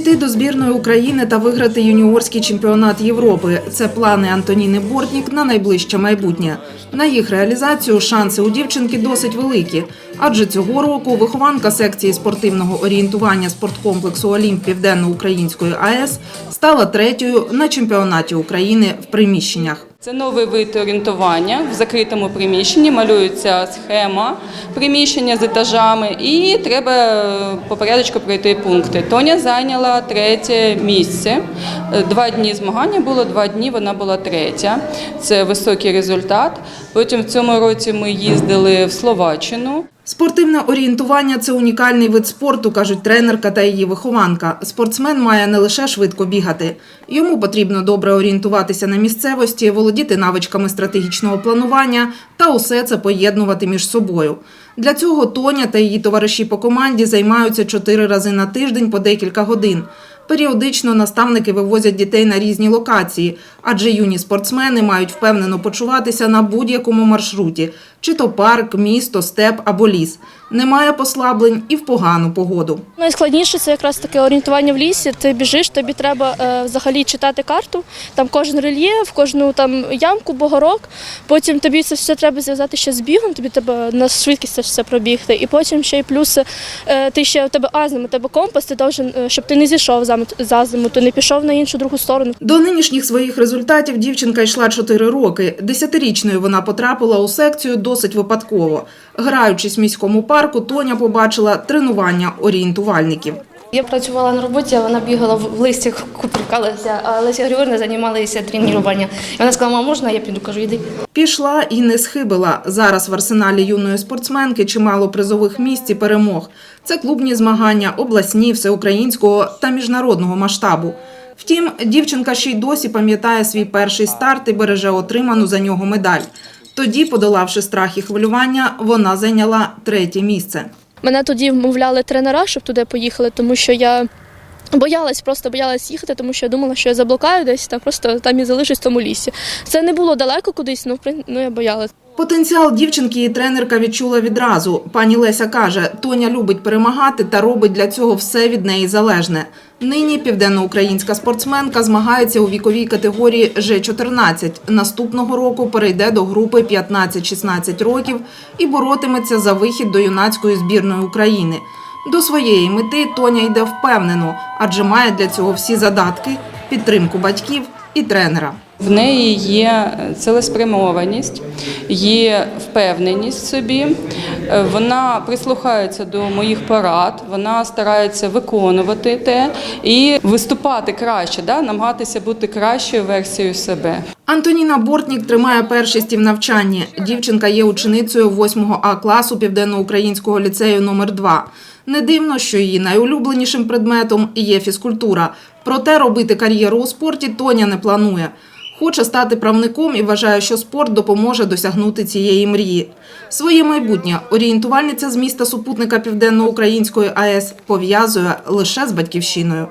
Увійти до збірної України та виграти юніорський чемпіонат Європи це плани Антоніни Бортнік на найближче майбутнє. На їх реалізацію шанси у дівчинки досить великі, адже цього року вихованка секції спортивного орієнтування спорткомплексу Олімп Південно-Української АЕС стала третьою на чемпіонаті України в приміщеннях. Це новий вид орієнтування в закритому приміщенні. Малюється схема приміщення з етажами, і треба е, по порядку пройти пункти. Тоня зайняла третє місце. Е, Два дні змагання було, два дні вона була третя. Це високий результат. Потім в цьому році ми їздили в Словаччину. Спортивне орієнтування це унікальний вид спорту, кажуть тренерка та її вихованка. Спортсмен має не лише швидко бігати. Йому потрібно добре орієнтуватися на місцевості, володіти навичками стратегічного планування та усе це поєднувати між собою. Для цього Тоня та її товариші по команді займаються чотири рази на тиждень по декілька годин. Періодично наставники вивозять дітей на різні локації, адже юні спортсмени мають впевнено почуватися на будь-якому маршруті, чи то парк, місто, степ або ліс. Немає послаблень і в погану погоду. Найскладніше це якраз таке орієнтування в лісі. Ти біжиш, тобі треба е, взагалі читати карту. Там кожен рельєф, кожну там ямку, бугорок. Потім тобі це все треба зв'язати ще з бігом. Тобі треба на швидкість це все пробігти. І потім ще й плюс е, ти ще у тебе азимут, у тебе компас. Ти должен, е, щоб ти не зійшов за азимут- з азимуту, не пішов на іншу другу сторону. До нинішніх своїх результатів дівчинка йшла 4 роки. Десятирічною вона потрапила у секцію досить випадково. Граючись в міському парку, Тоня побачила тренування орієнтувальників. Я працювала на роботі, а вона бігала в листі, куприкалася, а Леся Григорівна займалася тренуванням. Вона сказала, мама, можна, я піду, кажу, йди. Пішла і не схибила. Зараз в арсеналі юної спортсменки чимало призових місць і перемог. Це клубні змагання, обласні, всеукраїнського та міжнародного масштабу. Втім, дівчинка ще й досі пам'ятає свій перший старт і береже отриману за нього медаль. Тоді, подолавши страх і хвилювання, вона зайняла третє місце. Мене тоді вмовляли тренера, щоб туди поїхали, тому що я. Боялась, просто боялась їхати, тому що я думала, що я заблокаю десь та просто там і залишусь в тому лісі. Це не було далеко кудись, ну, ну я боялась. Потенціал дівчинки і тренерка відчула відразу. Пані Леся каже, Тоня любить перемагати та робить для цього все від неї залежне. Нині південноукраїнська спортсменка змагається у віковій категорії Ж-14. Наступного року перейде до групи 15-16 років і боротиметься за вихід до юнацької збірної України. До своєї мети Тоня йде впевнено, адже має для цього всі задатки, підтримку батьків і тренера. В неї є цілеспрямованість, є впевненість в собі. Вона прислухається до моїх порад, вона старається виконувати те і виступати краще, да? намагатися бути кращою версією себе. Антоніна Бортнік тримає першість в навчанні. Дівчинка є ученицею 8 А класу Південноукраїнського ліцею номер 2 Не дивно, що її найулюбленішим предметом є фізкультура. Проте робити кар'єру у спорті Тоня не планує. Хоче стати правником і вважає, що спорт допоможе досягнути цієї мрії. Своє майбутнє орієнтувальниця з міста супутника Південноукраїнської АЕС пов'язує лише з батьківщиною.